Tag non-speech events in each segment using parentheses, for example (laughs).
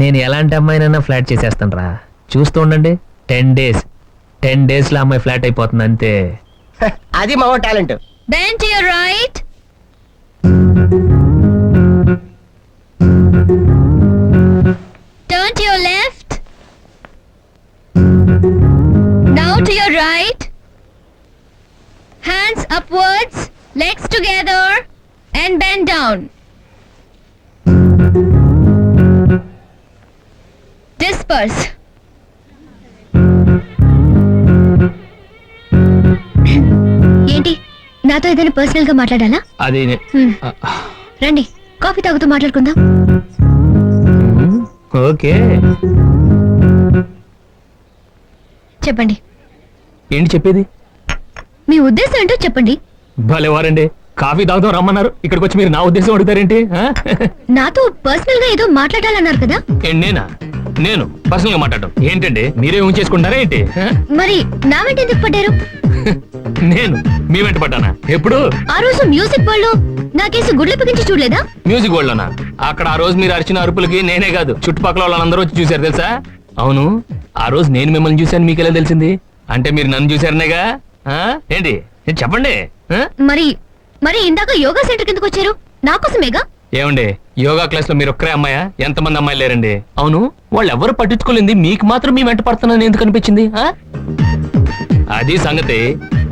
నేను ఎలాంటి అమ్మాయినైనా ఫ్లాట్ చేసేస్తాను రా చూస్తూ ఉండండి టెన్ డేస్ టెన్ డేస్ లో అమ్మాయి ఫ్లాట్ అయిపోతుంది అంతే అది మా talent right Hands upwards, legs together, and bend down. Course ఏంటి నాతో ఏదైనా పర్సనల్ గా మాట్లాడాలా అది రండి కాఫీ తాగుతూ మాట్లాడుకుందాం ఓకే చెప్పండి ఏంటి చెప్పేది మీ ఉద్దేశం ఏంటో చెప్పండి భలేవారండి కాఫీ తాగుతాం రమ్మన్నారు ఇక్కడికి వచ్చి మీరు నా ఉద్దేశం అడుగుతారేంటి నాతో పర్సనల్ గా ఏదో మాట్లాడాలన్నారు కదా నేనా నేను పర్సనల్ గా మాట్లాడటం ఏంటండి మీరే ఉంచేసుకుంటారా ఏంటి మరి నా వెంట ఎందుకు పడ్డారు (laughs) నేను మీ వెంట పడ్డానా ఎప్పుడు ఆ రోజు మ్యూజిక్ వాళ్ళు నాకేసి కేసు గుడ్లు పిగించి చూడలేదా మ్యూజిక్ వరల్డ్ లోనా అక్కడ ఆ రోజు మీరు అరిచిన అరుపులకి నేనే కాదు చుట్టుపక్కల వాళ్ళందరూ వచ్చి చూశారు తెలుసా అవును ఆ రోజు నేను మిమ్మల్ని చూశాను మీకు ఎలా తెలిసింది అంటే మీరు నన్ను చూశారనేగా ఆ? ఏంటి చెప్పండి మరి మరి ఇందాక యోగా సెంటర్ కిందకు వచ్చారు నాకోసమేగా ఏమండి యోగా క్లాస్ లో మీరు ఒక్కరే అమ్మాయా ఎంతమంది అమ్మాయిలు లేరండి అవును వాళ్ళు ఎవరు పట్టించుకోలేదు మీకు మాత్రం మీ వెంట పడుతున్నాను ఎందుకు అనిపించింది అది సంగతి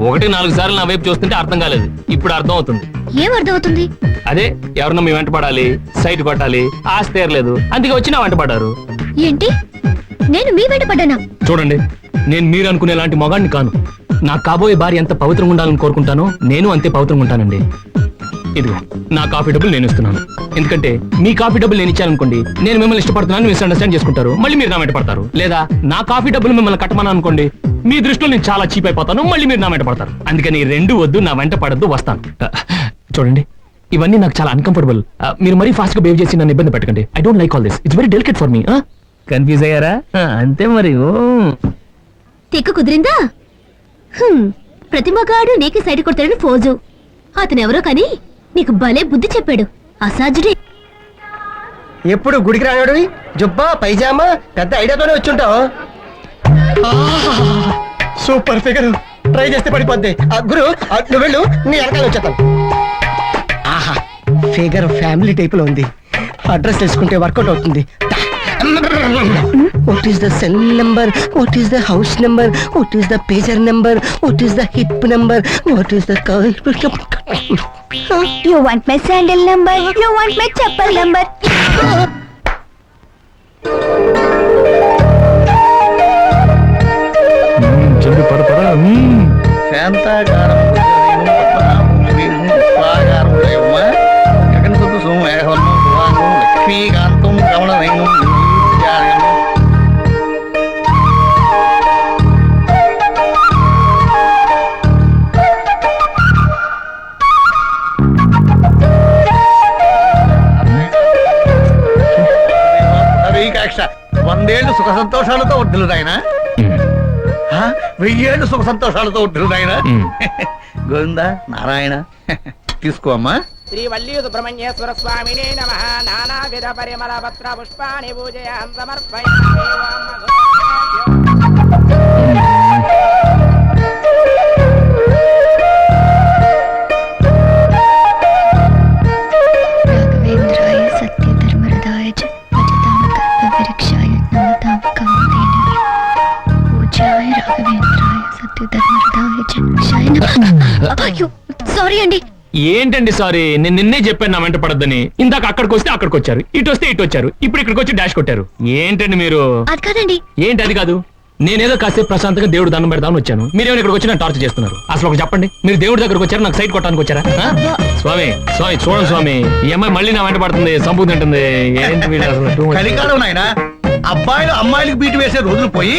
ఒకటి నాలుగు సార్లు నా వైపు చూస్తుంటే అర్థం కాలేదు ఇప్పుడు అర్థం అవుతుంది ఏం అవుతుంది అదే ఎవరన్నా మీ వెంట పడాలి సైట్ కొట్టాలి ఆశ తీరలేదు అందుకే వచ్చి నా వెంట పడ్డారు ఏంటి నేను మీ వెంట పడ్డానా చూడండి నేను మీరు అనుకునే లాంటి మగాడిని కాను నా కాబోయే భార్య ఎంత పవిత్రంగా ఉండాలని కోరుకుంటానో నేను అంతే పవిత్రంగా ఉంటానండి ఇదిగో నా కాఫీ డబ్బులు నేను ఇస్తున్నాను ఎందుకంటే మీ కాఫీ డబ్బులు నేను ఇచ్చాననుకోండి నేను మిమ్మల్ని ఇష్టపడుతున్నాను అండర్స్టాండ్ చేసుకుంటారు మళ్ళీ మీరు నా వెంట పడతారు లేదా నా కాఫీ డబ్బులు మిమ్మల్ని కట్టమని అనుకోండి మీ దృష్టిలో నేను చాలా చీప్ అయిపోతాను మళ్ళీ మీరు నా వెంట పడతారు అందుకని రెండు వద్దు నా వెంట పడద్దు వస్తాను చూడండి ఇవన్నీ నాకు చాలా అన్కంఫర్టబుల్ మీరు మరీ ఫాస్ట్గా బిహేవ్ చేసి నన్ను ఇబ్బంది పెట్టకండి I don't like all this it's very delicate for me confuse అయ్యారా అంతే మరి తిక్కు కుదిరిందా ప్రతిమగాడు నీకు సైడ్ కొడతాడు ఫోజు అతనెవరో కానీ నీకు భలే బుద్ధి చెప్పాడు అసాజుడే ఎప్పుడు గుడికి రానాడు జుబ్బా పైజామా పెద్ద ఐడియాతోనే వచ్చుంటావు సూపర్ ఫిగర్ ట్రై చేస్తే పడిపోద్ది గురు నువ్వు వెళ్ళు నీ వెనకాల వచ్చేస్తాను ఆహా ఫిగర్ ఫ్యామిలీ టైపులో ఉంది అడ్రస్ తెలుసుకుంటే వర్కౌట్ అవుతుంది What is the cell number? What is the house number? What is the pager number? What is the hip number? What is the car? You want my sandal number? You want my chappal number? Ah! సంతోషాలతో వడ్డులు వెయ్యేళ్ళు సుఖ సంతోషాలతో వడ్డులు నాయన గోవింద నారాయణ తీసుకోమ్మా శ్రీ వల్లీ సుబ్రహ్మణ్యేశ్వర స్వామినే నమ నానావిధ పరిమళ పత్ర పుష్పాణి పూజయాం సమర్పయామి సారీ అండి ఏంటండి సారీ నేను నిన్నే చెప్పాను నా వెంట పడద్దని ఇందాక అక్కడికి వస్తే అక్కడికి వచ్చారు ఇటు వస్తే ఇటు వచ్చారు ఇప్పుడు ఇక్కడికి వచ్చి డాష్ కొట్టారు ఏంటండి మీరు అది కాదండి ఏంటి అది కాదు నేనేదో కాసేపు ప్రశాంతంగా దేవుడు దండం పెడదామని వచ్చాను మీరు ఏమైనా ఇక్కడికి వచ్చి టార్చర్ చేస్తున్నారు అసలు ఒక చెప్పండి మీరు దేవుడి దగ్గరకు వచ్చారు నాకు సైట్ కొట్టడానికి వచ్చారా స్వామి స్వామి చూడండి స్వామి ఈ అమ్మాయి మళ్ళీ నా వెంట పడుతుంది సంపూర్తి ఉంటుంది అబ్బాయిలు అమ్మాయిలకు బీటు వేసే రోజులు పోయి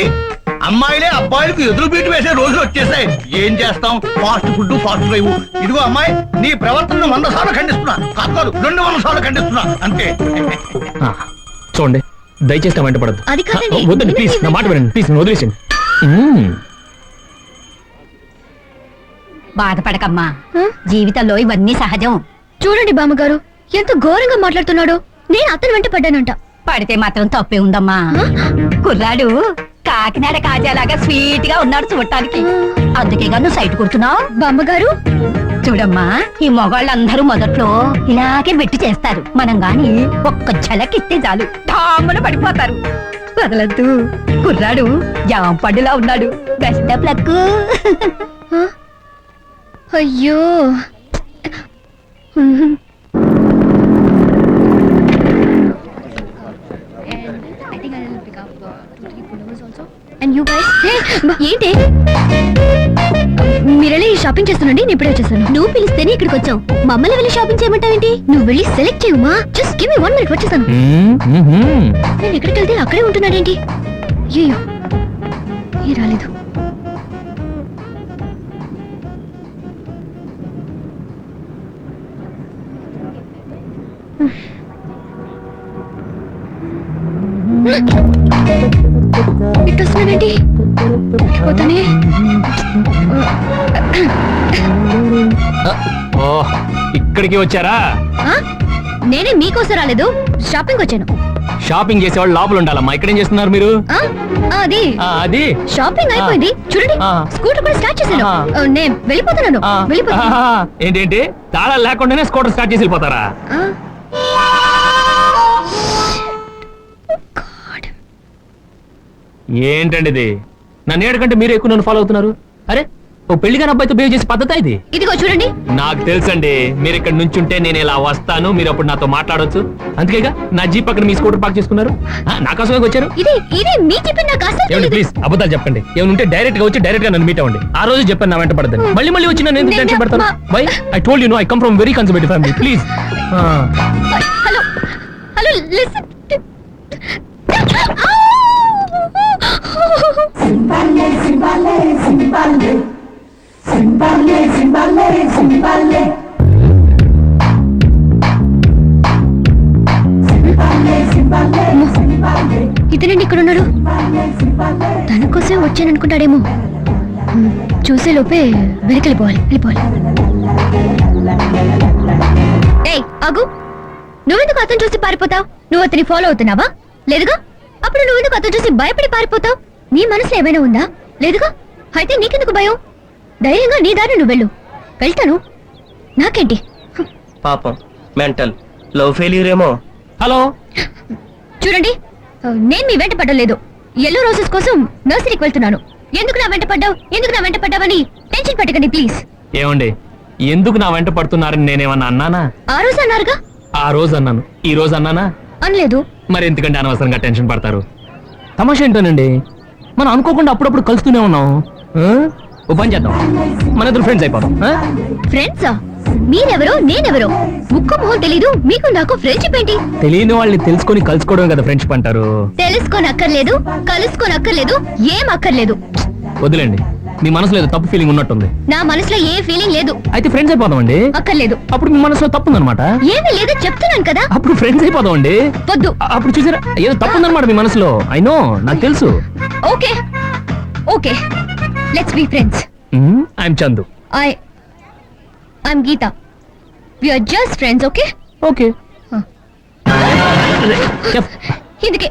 అమ్మాయిలే అబ్బాయిలకు ఎదురు బీటు వేసే రోజులు వచ్చేసాయి ఏం చేస్తాం ఫాస్ట్ ఫుడ్ ఫాస్ట్ డ్రైవ్ ఇదిగో అమ్మాయి నీ ప్రవర్తన వంద సార్లు ఖండిస్తున్నా కాదు రెండు వందల సార్లు ఖండిస్తున్నా అంతే చూడండి దయచేసి వెంట పడదు వద్దండి ప్లీజ్ నా మాట వినండి ప్లీజ్ వదిలేసండి బాధపడకమ్మా జీవితంలో ఇవన్నీ సహజం చూడండి బామ్మగారు ఎంత ఘోరంగా మాట్లాడుతున్నాడు నేను అతను వెంట పడ్డానంట పడితే మాత్రం తప్పే ఉందమ్మా కుర్రాడు కాకినాడ కాజాలాగా స్వీట్ గా ఉన్నాడు చూడటానికి అందుకే నువ్వు సైట్ కుడుతున్నావు బొమ్మగారు చూడమ్మా ఈ మొగాళ్ళందరూ మొదట్లో ఇలాగే పెట్టి చేస్తారు మనం గాని ఒక్క ఝలకిస్తే చాలు ఠాములు పడిపోతారు వదలద్దు కుర్రాడు జాంపడ్డులా ఉన్నాడు బెస్ట్ ఆఫ్ లక్ అయ్యో యూ గైస్ ఏంటి మీరెళ్ళి షాపింగ్ చేస్తుండండి నేను ఇప్పుడే వచ్చేసాను నువ్వు పిలిస్తేనే ఇక్కడికి వచ్చావు మమ్మల్ని వెళ్ళి షాపింగ్ చేయమంటావేంటి నువ్వు వెళ్ళి select చేయమా just give me one minute వచ్చేసాను నేను ఎక్కడికి వెళ్తే అక్కడే ఉంటున్నాడేంటి అయ్యో ఏ రాలేదు Look! ఇట్టొస్తున్నానండి పోతానే ఓ ఇక్కడికి వచ్చారా నేనే మీకోసం రాలేదు షాపింగ్ వచ్చాను షాపింగ్ చేసేవాళ్ళు లోపల ఉండాలమ్మా ఏం చేస్తున్నారు మీరు ఆ, అది ఆ, అది షాపింగ్ అయిపోయింది చూడండి స్కూటర్ కూడా స్టార్ట్ చేశాను నేను వెళ్ళిపోతున్నాను ఆ, వెళ్ళిపోతాను ఆ, ఏంటి తాళాలు లేకుండానే స్కూటర్ స్టార్ట్ చేసి వెళ్ళిపోతారా ఏంటండి ఇది నన్ను ఏడకంటే మీరు ఎక్కువ నన్ను ఫాలో అవుతున్నారు అరే ఓ పెళ్లిగా అబ్బాయితో బిహేవ్ చేసే పద్ధతి ఇది ఇదిగో చూడండి నాకు తెలుసండి మీరు ఇక్కడ ఉంటే నేను ఇలా వస్తాను మీరు అప్పుడు నాతో మాట్లాడొచ్చు అందుకేగా నా జీప్ పక్కన మీ స్కూటర్ పార్క్ చేసుకున్నారు నా వచ్చారు ఇది ఇది ప్లీజ్ అబద్ధాలు చెప్పండి ఏమైనా ఉంటే డైరెక్ట్ గా వచ్చి డైరెక్ట్ గా నన్ను మీట్ అవ్వండి ఆ రోజు చెప్పాను నా వెంట పడద్దని మళ్ళీ మళ్ళీ వచ్చి నన్ను ఎందుకు టెన్షన్ పడతాను bye I told you no I come from very conservative family please hello hello listen సింపల్లే ఇతనండి ఇక్కడ ఉన్నాడు తన కోసం వచ్చాను అనుకుంటాడేమో చూసే లోపే వెనక్కి వెళ్ళిపోవాలి వెళ్ళిపోవాలి అగు నువ్వెందుకు అతను చూసి పారిపోతావు నువ్వు అతని ఫాలో అవుతున్నావా లేదుగా అప్పుడు నువ్వెందుకు అతను చూసి భయపడి పారిపోతావు నీ మనసు ఏమైనా ఉందా లేదుగా అయితే నీకెందుకు భయం ధైర్యంగా నీ దారి నువ్వు వెళ్ళు వెళ్తాను నాకేంటి పాపం మెంటల్ లవ్ ఫెయిల్యూర్ ఏమో హలో చూడండి నేను మీ వెంట పడలేదు ఎల్లో రోజెస్ కోసం నర్సరీకి వెళ్తున్నాను ఎందుకు నా వెంట పడ్డావు ఎందుకు నా వెంట పడ్డావని టెన్షన్ పెట్టకండి ప్లీజ్ ఏమండి ఎందుకు నా వెంట పడుతున్నారని నేనేమన్నా అన్నానా ఆ రోజు అన్నారుగా ఆ రోజు అన్నాను ఈ రోజు అన్నానా అనలేదు మరి ఎందుకంటే అనవసరంగా టెన్షన్ పడతారు తమాషా ఏంటోనండి మనం అనుకోకుండా అప్పుడప్పుడు కలుస్తూనే ఉన్నాం ఓ పని చేద్దాం మన ఇద్దరు ఫ్రెండ్స్ అయిపోతాం ఫ్రెండ్సా మీరెవరో నేనెవరో ముక్కు మొహం తెలీదు మీకు నాకు ఫ్రెండ్షిప్ ఏంటి తెలియని వాళ్ళని తెలుసుకొని కలుసుకోవడం కదా ఫ్రెండ్షిప్ అంటారు తెలుసుకొని అక్కర్లేదు కలుసుకొని అక్కర్లేదు ఏం అక్కర్లేదు వదిలేండి మీ మనసులో ఏదో తప్పు ఫీలింగ్ ఉన్నట్టుంది నా మనసులో ఏ ఫీలింగ్ లేదు అయితే ఫ్రెండ్స్ అయిపోదామండి అక్కర్లేదు అప్పుడు మీ మనసులో తప్పు ఉందన్నమాట ఏమీ లేదు చెప్తున్నాను కదా అప్పుడు ఫ్రెండ్స్ అయిపోదామండి వద్దు అప్పుడు చూసారా ఏదో తప్పు ఉందన్నమాట మీ మనసులో ఐ నో నాకు తెలుసు okay okay let's be friends I am Chandu I am Geetha we are just friends okay okay ఇందుకే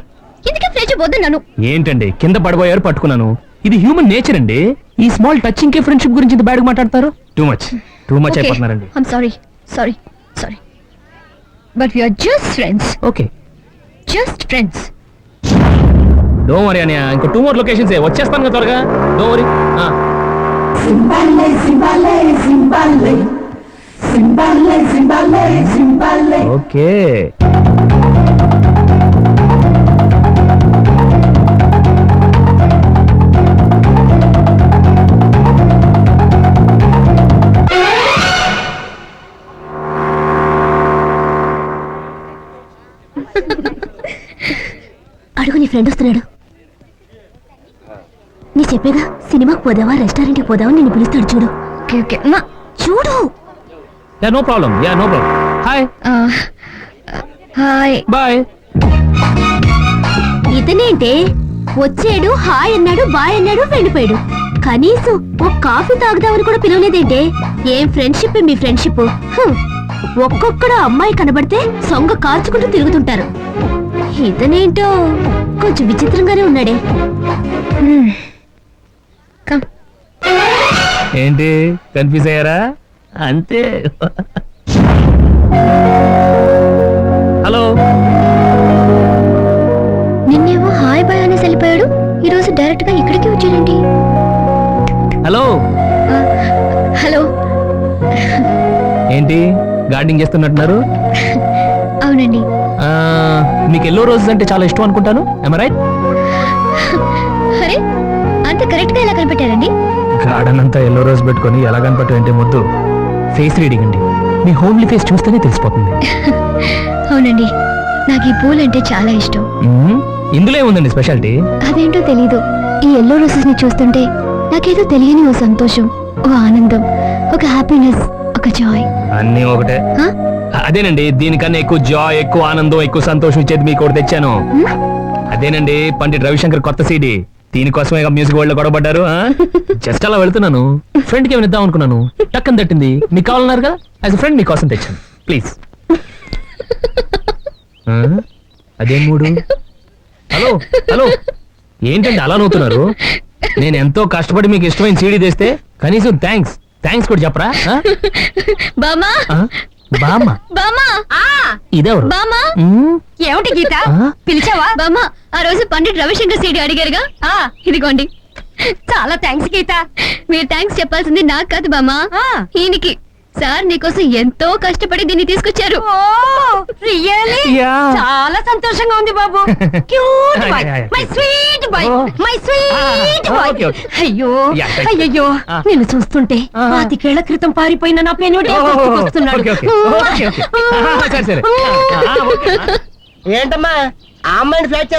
ఇందుకే ఫ్రెండ్షిప్ వద్దు ఏంటండి కింద పడబోయారు పట్టుకున్నాను ఇది హ్యూమన్ నేచర్ అండి ఈ స్మాల్ టచింగ్ కే ఫ్రెండ్షిప్ గురించి బ్యాడ్ మాట్లాడతారు too much too much అయిపోతున్నారండి I'm sorry sorry sorry but we are just friends okay just friends do worry అని ఇంకో టూ మోర్ లొకేషన్స్ ఏ వచ్చేస్తాను కదా త్వరగా డో వరీ ఓకే ఫ్రెండ్ వస్తున్నాడు నీ చెప్పేగా సినిమాకి పోదావా రెస్టారెంట్కి పోదావా నేను పిలుస్తాడు చూడు చూడు no problem yeah no problem hi hi boy ఇతనేంటే వచ్చాడు హాయ్ అన్నాడు బాయ్ అన్నాడు వెళ్ళిపోయాడు కనీసం ఓ కాఫీ తాగుదామని కూడా పిలవలేదేంటే ఏం ఫ్రెండ్షిప్ మీ ఫ్రెండ్షిప్ ఒక్కొక్కడ అమ్మాయి కనబడితే సొంగ కాచుకుంటూ తిరుగుతుంటారు ఇతనేంటో కొంచెం విచిత్రంగానే ఉన్నాడే ఏంటి కన్ఫ్యూజ్ అయ్యారా అంతే హలో నిన్నేమో హాయ్ బాయ్ అనేసి వెళ్ళిపోయాడు ఈరోజు డైరెక్ట్గా ఇక్కడికి వచ్చాడండి హలో హలో ఏంటి గార్డెనింగ్ చేస్తున్నట్టున్నారు అవునండి మీకు ఎల్లో రోజెస్ అంటే చాలా ఇష్టం అనుకుంటాను రైట్ అరే అంత కరెక్ట్ గా ఎలా కనిపెట్టారండి గార్డెన్ అంతా ఎల్లో రోజ్ పెట్టుకొని ఎలా అంటే ముద్దు ఫేస్ రీడింగ్ అండి మీ హోమ్లీ ఫేస్ చూస్తేనే తెలిసిపోతుంది (laughs) అవునండి నాకు ఈ పూలు అంటే చాలా ఇష్టం ఇందులో ఏముందండి స్పెషాలిటీ అదేంటో తెలీదు ఈ ఎల్లో రోజెస్ ని చూస్తుంటే నాకేదో తెలియని ఓ సంతోషం ఓ ఆనందం ఒక హ్యాపీనెస్ ఒక జాయ్ అన్నీ ఒకటే అదేనండి దీనికన్నా ఎక్కువ జాయ్ ఎక్కువ ఆనందం ఎక్కువ సంతోషం ఇచ్చేది మీకు ఒకటి తెచ్చాను అదేనండి పండిట్ రవిశంకర్ కొత్త సీడి దీనికోసమే మ్యూజిక్ వరల్డ్ లో గొడవపడ్డారు జస్ట్ అలా వెళ్తున్నాను ఫ్రెండ్ కి ఇద్దాం అనుకున్నాను టక్కన్ తట్టింది మీకు కావాలన్నారు కదా యాజ్ ఫ్రెండ్ మీకోసం తెచ్చాను ప్లీజ్ అదేం మూడు హలో హలో ఏంటండి అలా నవ్వుతున్నారు నేను ఎంతో కష్టపడి మీకు ఇష్టమైన సీడీ తెస్తే కనీసం థ్యాంక్స్ థ్యాంక్స్ కూడా చెప్పరా బామా బామ్మ బామ్మ ఇదెవరు బామ్మ ఏమిటి గీత పిలిచావా బామ్మ ఆ రోజు పండిట్ రవిశంకర్ సీడి అడిగారుగా ఆ ఇదిగోండి చాలా థ్యాంక్స్ గీత మీరు థ్యాంక్స్ చెప్పాల్సింది నాకు కాదు బామ్మ ఈయనకి సార్ నీకోసం ఎంతో కష్టపడి దీన్ని తీసుకొచ్చారు చాలా సంతోషంగా ఉంది బాబు cute boy my sweet boy my sweet boy అయ్యో నేను చూస్తుంటే పాతికేళ్ల క్రితం పారిపోయిన నా పెనుడి (laughs) ఏంటమ్మా ఆ అమ్మాయిని ఫ్లాట్